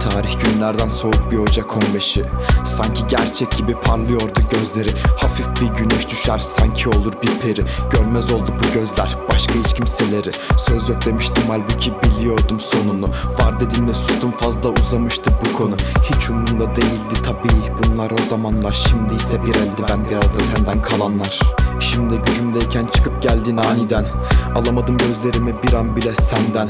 Tarih günlerden soğuk bir Ocak 15'i Sanki gerçek gibi parlıyordu gözleri. Hafif bir güneş düşer sanki olur bir peri. Görmez oldu bu gözler başka hiç kimseleri. Söz yok demiştim halbuki biliyordum sonunu De sustum fazla uzamıştı bu konu. Hiç umurumda değildi tabii. Bunlar o zamanlar. Şimdi ise bir eldiven biraz da senden kalanlar. İşimde gücümdeyken çıkıp geldin aniden. Alamadım gözlerimi bir an bile senden.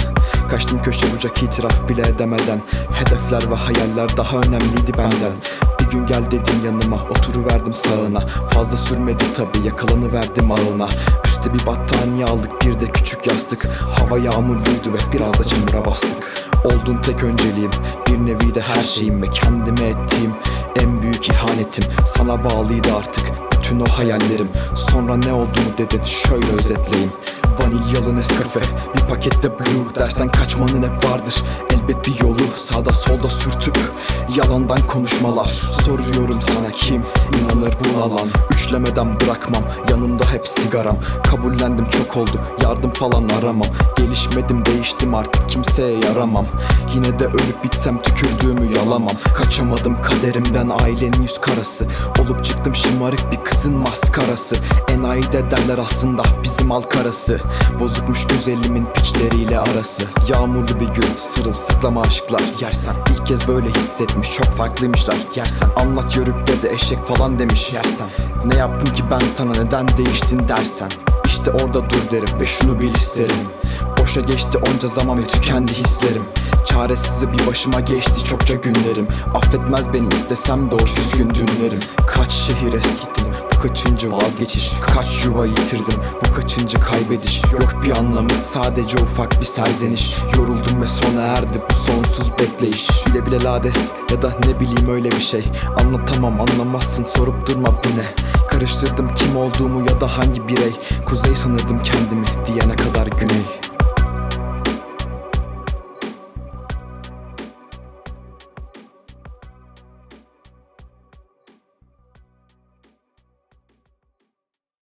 Kaçtım köşe bucak itiraf bile edemeden. Hedefler ve hayaller daha önemliydi benden. Bir gün gel dedin yanıma oturuverdim sağına. Fazla sürmedi tabi yakalanıverdim ağına. Üste bir battaniye aldık bir de küçük yastık. Hava yağmurluydu ve biraz da çamura bastık Oldun tek önceliğim. Bir nevi de her şeyim Ve kendime ettiğim en büyük ihanetim. Sana bağlıydı artık bütün o hayallerim. Sonra ne olduğunu dedin şöyle özetleyeyim. Vanilyalı Nescafe Bir pakette blue Dersten kaçmanın hep vardır. Elbet bir yolu sağda solda sürtüp Yalandan konuşmalar Soruyorum sana kim inanır buna lan Üçlemeden bırakmam Yanımda hep sigaram. Kabullendim çok oldu Yardım falan aramam. Gelişmedim değiştim artık kimseye yaramam. Yine de ölüp bitsem tükürdüğümü yalamam. Kaçamadım kaderimden ailenin yüz karası. Olup çıktım şımarık bir kızın maskarası. Enayi de derler aslında bizim halk arası. Bozukmuş güzelimin piçleriyle arası. Yağmurlu bir gün sırılsıklama aşklar. Yersen ilk kez böyle hissetmiş çok farklıymışlar. Yersen anlat yörükte de eşek falan demiş. Yersen ne yaptım ki ben sana neden değiştin dersen. İşte orada dur derim ve şunu bil isterim. Boşa geçti onca zaman ve tükendi hislerim. Çaresiz bir başıma geçti çokça günlerim. Affetmez beni istesem de o üzgün dünlerim Kaç şehir eskidim bu kaçıncı vazgeçiş? Kaç yuva yitirdim? Bu kaçıncı kaybediş? Yok bir anlamı sadece ufak bir serzeniş. Yoruldum ve sona erdi bu sonsuz bekleyiş. Bile bile lades ya da ne bileyim öyle bir şey. Anlatamam anlamazsın sorup durma bu ne? Karıştırdım kim olduğumu ya da hangi birey. Kuzey sanırdım kendimi diyene kadar güney